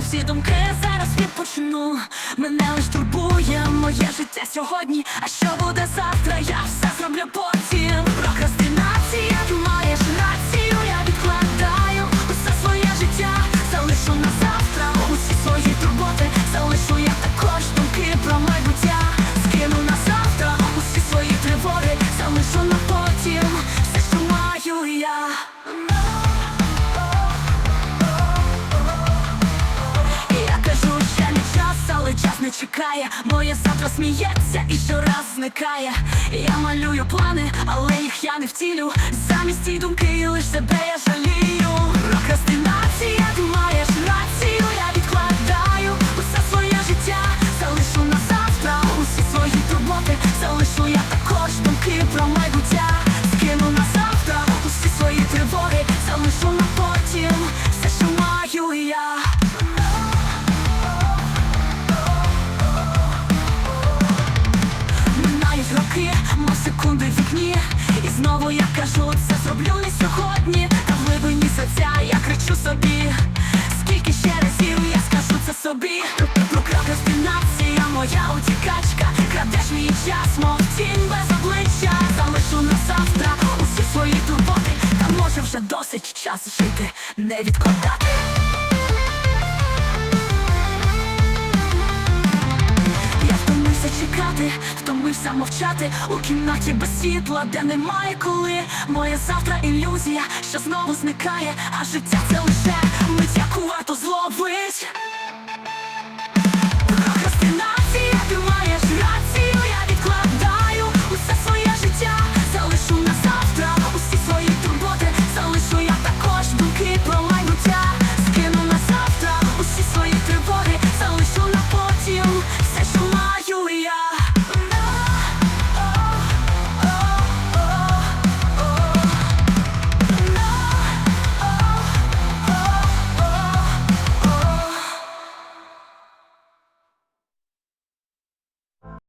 всі думки зараз відпочину. Мене лиш турбує моє життя сьогодні. А що чекає. Моє завтра сміється і щораз зникає. Я малюю плани, але їх я не втілю. Замість ті думки лиш себе я жалію. Знову я кажу, це зроблю не сьогодні. Та в глибині серця я кричу собі. Скільки ще разів я скажу це собі? Прокрастинація моя утікачка. Крадеш мій час, мов тінь без обличчя. Залишу на завтра усі свої турботи. Та може вже досить час жити, не відкладати. Я втомився чекати, втомився мовчати у кімнаті без світла, де немає коли. Моє завтра ілюзія, що знову зникає, а життя це лише мить, яку зловить.